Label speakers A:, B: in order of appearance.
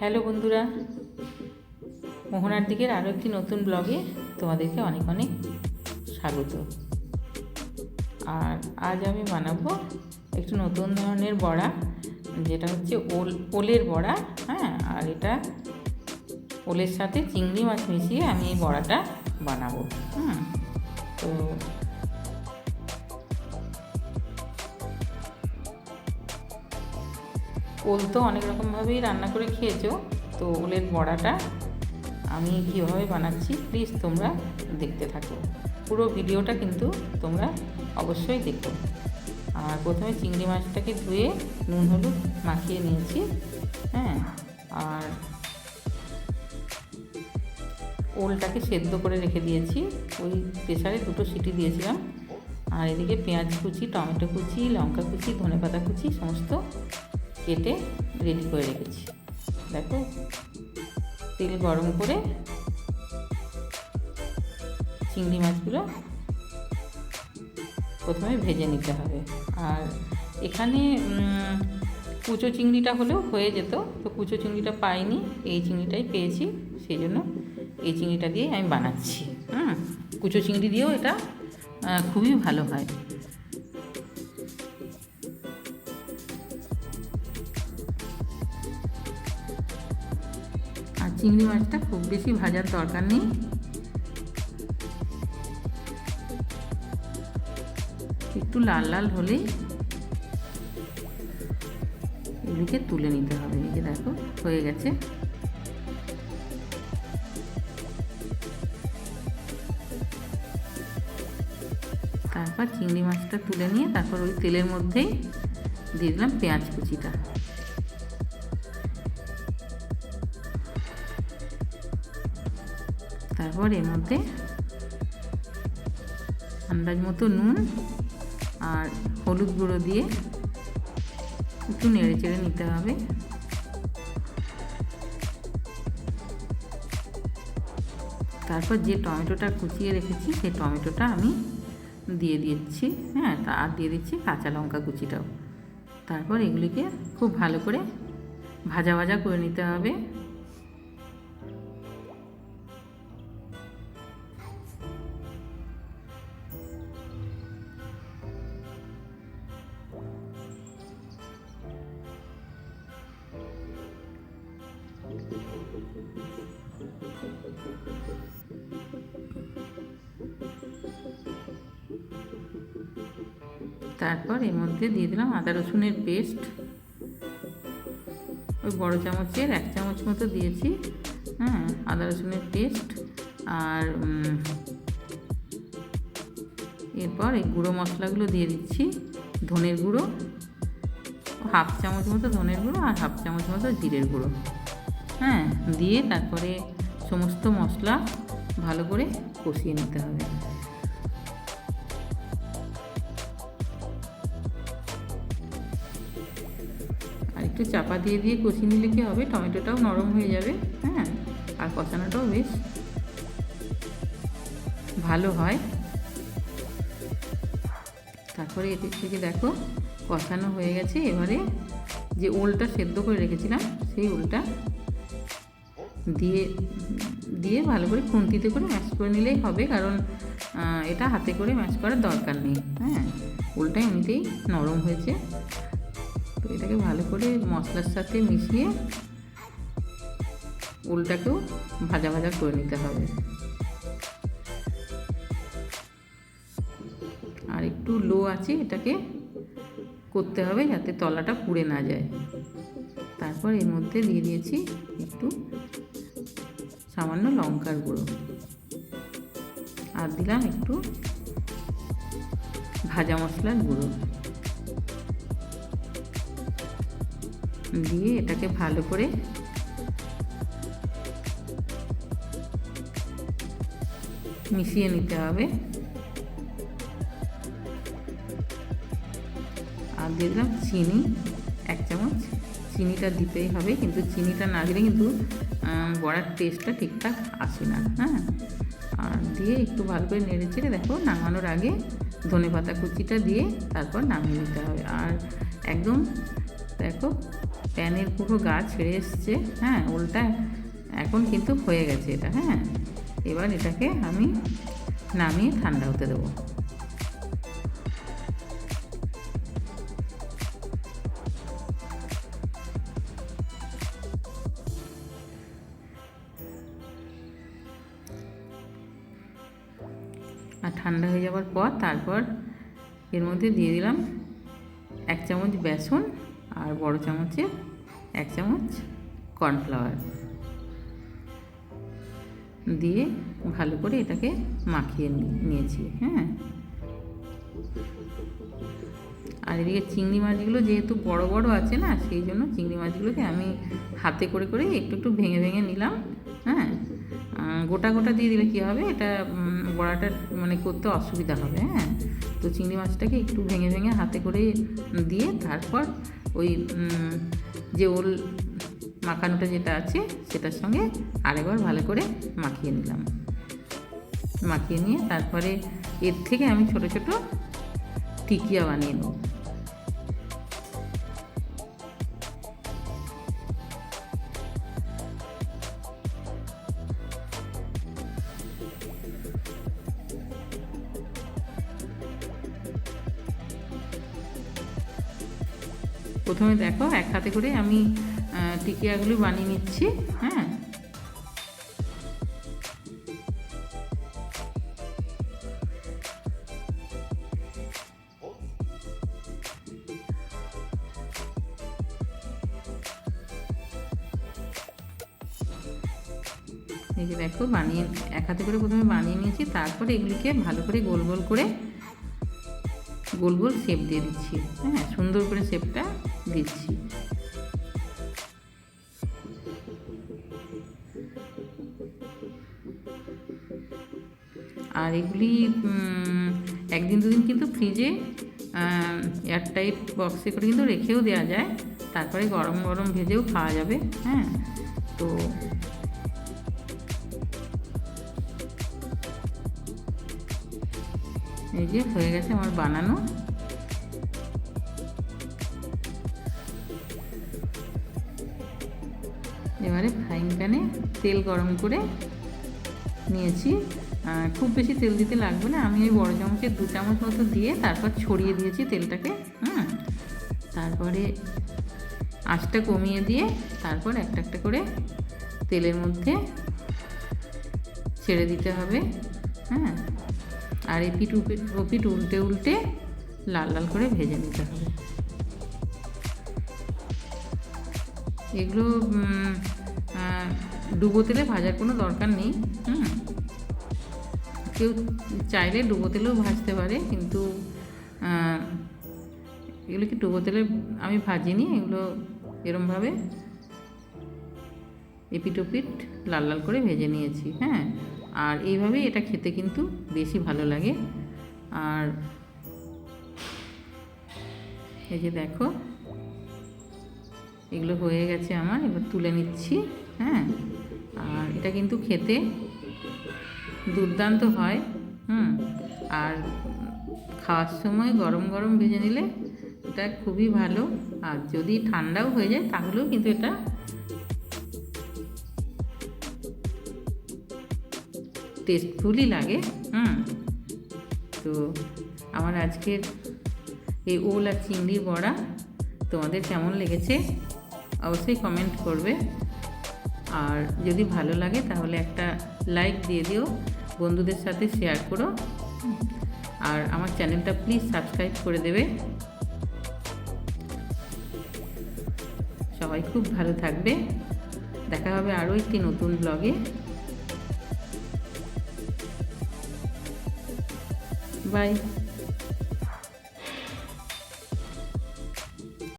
A: Hello বন্ধুরা, মোহনার দিকের আরও একটি নতুন ব্লগে তোমাদেরকে অনেক অনেক স্বাগত। আর আজ আমি বানাবো একটু নতুন ধরনের বড়া, যেটা হচ্ছে ওল, ওলের বড়া হ্যাঁ? আর এটা ওলের সাথে চিংড়ি মাছ মিশিয়ে আমি এই বড়াটা বানাবো, হুম? তো ওল তো অনেক রকমভাবেই রান্না করে খেয়েছো, তো ওলের বড়াটা আমি কীভাবে বানাচ্ছি প্লিজ তোমরা দেখতে থাকো। পুরো ভিডিওটা কিন্তু তোমরা অবশ্যই দেখো। আর প্রথমে চিংড়ি মাছটাকে ধুয়ে নুন হলুদ মাখিয়ে নিয়েছি হ্যাঁ আর ওলটাকে সেদ্ধ করে রেখে দিয়েছি। ওই প্রেশারে দুটো সিটি দিয়েছিলাম। আর এদিকে পেঁয়াজ কুচি, টমেটো কুচি, লঙ্কা কুচি, ধনেপাতা কুচি, সমস্ত কেটে রেডি করে রেখেছি। দেখো, তেল গরম করে চিংড়ি মাছগুলো প্রথমে ভেজে নিতে হবে। আর এখানে কুচো চিংড়িটা হলেও হয়ে যেত, তো কুচো চিংড়িটা পাইনি, এই চিংড়িটাই পেয়েছি, সেই জন্য এই চিংড়িটা দিয়ে আমি বানাচ্ছি, হুম? কুচো চিংড়ি দিয়েও এটা খুবই ভালো হয়। আর চিংড়ি মাছটা খুব বেশি ভাজার দরকার নেই। একটু লাল লাল হলেই এদিকে তুলে নিতে হবে। এই যে দেখো, হয়ে গেছে। তারপর চিংড়ি মাছটা তুলে নিয়ে তারপর ওই তেলের মধ্যেই দিয়ে দিলাম পেঁয়াজ কুচিটা। তারপর এর মধ্যে আন্দাজ মতো নুন আর হলুদ গুঁড়ো দিয়ে একটু নেড়ে চেড়ে নিতে হবে। তারপর যে টমেটোটা কুচিয়ে রেখেছি, সেই টমেটোটা আমি দিয়ে দিচ্ছি হ্যাঁ আর দিয়ে দিচ্ছি কাঁচা লঙ্কা কুচিটাও। তারপর এগুলিকে খুব ভালো করে ভাজা ভাজা করে নিতে হবে। তারপর এর মধ্যে দিয়ে দিলাম আদা রসুনের পেস্ট। ওই বড়ো চামচের এক চামচ মতো দিয়েছি হ্যাঁ আদা রসুনের পেস্ট আর এরপর এই গুঁড়ো মশলাগুলো দিয়ে দিচ্ছি, ধনের গুঁড়ো, হাফ চামচ মতো ধনের গুঁড়ো আর হাফ চামচ মতো জিরের গুঁড়ো। হ্যাঁ দিয়ে তারপরে সমস্ত মশলা ভালো করে কষিয়ে নিতে হবে। একটু চাপা দিয়ে দিয়ে কষিয়ে নিলে কি হবে? টমেটোটাও নরম হয়ে যাবে। হ্যাঁ? আর কষানোটাও বেশ ভালো হয়। তারপরে এদিক থেকে দেখো, কষানো হয়ে গেছে। এবারে যে ওলটা সেদ্ধ করে রেখেছিলাম, সেই ওলটা দিয়ে দিয়ে ভালো করে খুন্তিতে করে ম্যাশ করে নিলেই হবে। কারণ এটা হাতে করে ম্যাশ করার দরকার নেই। হ্যাঁ? ওলটা এমনিতেই নরম হয়েছে। এটাকে ভালো করে মশলার সাথে মিশিয়ে ওলটাকেও ভাজা ভাজা করে নিতে হবে। আর একটু লো আছে এটাকে করতে হবে যাতে তলাটা পুড়ে না যায়। তারপর এর মধ্যে দিয়ে দিয়েছি একটু সামান্য লঙ্কার গুঁড়ো। আর দিলাম একটু ভাজা মশলার গুঁড়ো। দিয়ে এটাকে ভালো করে মিশিয়ে নিতে হবে। আর দিয়ে দিলাম চিনি, এক চামচ। চিনিটা দিতেই হবে, কিন্তু চিনিটা না দিলে কিন্তু বড়ার টেস্টটা ঠিকঠাক আসে না হ্যাঁ। আর দিয়ে একটু ভালো করে নেড়ে চেড়ে দেখো, নামানোর আগে ধনে পাতা কুচিটা দিয়ে তারপর নামিয়ে নিতে হবে। আর একদম দেখো প্যানের পুরো গা ছেড়ে এসছে হ্যাঁ উল্টা এখন কিন্তু হয়ে গেছে এটা হ্যাঁ। এবার এটাকে আমি নামিয়ে ঠান্ডা হতে দেবো। আর ঠান্ডা হয়ে যাওয়ার পর তারপর এর মধ্যে দিয়ে দিলাম এক চামচ বেসন আর বড় চামচে এক চামচ কর্নফ্লাওয়ার দিয়ে ভালো করে এটাকে মাখিয়ে নিয়েছি হ্যাঁ? আর এদিকে চিংড়ি মাছগুলো যেহেতু বড় বড় আছে না, সেই জন্য চিংড়ি মাছগুলোকে আমি হাতে করে করে একটু একটু ভেঙে ভেঙে নিলাম হ্যাঁ? গোটা গোটা দিয়ে দিলে কী হবে? এটা বড়াটা মানে করতে অসুবিধা হবে হ্যাঁ? তো চিংড়ি মাছটাকে একটু ভেঙে ভেঙে হাতে করে দিয়ে তারপর ওই যে ওল মাখানোটা যেটা আছে সেটার সঙ্গে আরেকবার ভালো করে মাখিয়ে নিলাম। মাখিয়ে নিয়ে তারপরে এর থেকে আমি ছোট ছোট টিকিয়া বানিয়ে নেব। প্রথমে দেখো এক হাতে করে আমি টিকিয়াগুলো বানিয়ে নিচ্ছি হ্যাঁ? এই যে দেখো, বানিয়ে এক হাতে করে প্রথমে বানিয়ে নিয়েছি, তারপরে এগুলিকে ভালো করে গোল গোল করে, গোল গোল শেপ দিয়ে দিচ্ছি হ্যাঁ? সুন্দর করে শেপটা দিচ্ছি আর এগুলি একদিন দুদিন কিন্তু ফ্রিজে এয়ারটাইট বক্সে করে কিন্তু রেখেও দেওয়া যায়। তারপরে গরম গরম ভেজেও খাওয়া যাবে হ্যাঁ? তো এই যে হয়ে গেছে আমার বানানো। এবারে ফ্রাইং প্যানে তেল গরম করে নিয়েছি। খুব বেশি তেল দিতে লাগবে না। আমি ওই বড় চামচের দু চামচ মতো দিয়ে তারপর ছড়িয়ে দিয়েছি তেলটাকে, হুম? তারপরে আঁচটা কমিয়ে দিয়ে তারপর একটা একটা করে তেলের মধ্যে ছেড়ে দিতে হবে হ্যাঁ? আর এপিট উপিট ওপিট উল্টে উল্টে লাল লাল করে ভেজে নিতে হবে। এগুলো ডুবো তেলে ভাজার কোনো দরকার নেই, হুম? কেউ চাইলে ডুবো তেলেও ভাজতে পারে, কিন্তু এগুলো কি ডুবো তেলে আমি ভাজিনি, এগুলো এরমভাবে এপিট ওপিট লাল লাল করে ভেজে নিয়েছি হ্যাঁ? আর এইভাবেই এটা খেতে কিন্তু বেশি ভালো লাগে। আর এই যে দেখো, এগুলো হয়ে গেছে আমার, এবার তুলে নিচ্ছি। হ্যাঁ? আর এটা কিন্তু খেতে দুর্দান্ত হয়, হুম? আর খাওয়ার সময় গরম গরম ভেজে নিলে এটা খুবই ভালো। আর যদি ঠান্ডাও হয়ে যায় তাহলেও কিন্তু এটা টেস্টফুলই লাগে, হুম? তো আমার আজকের এই ওল আর চিংড়ির বড়া তোমাদের কেমন লেগেছে অবশ্যই কমেন্ট করবে। আর যদি ভালো লাগে তাহলে একটা লাইক দিয়ে দিও, বন্ধুদের সাথে শেয়ার করো। আর আমার চ্যানেলটা প্লিজ সাবস্ক্রাইব করে দেবে। সবাই খুব ভালো থাকবে। দেখা হবে আরও একটি নতুন ব্লগে বাই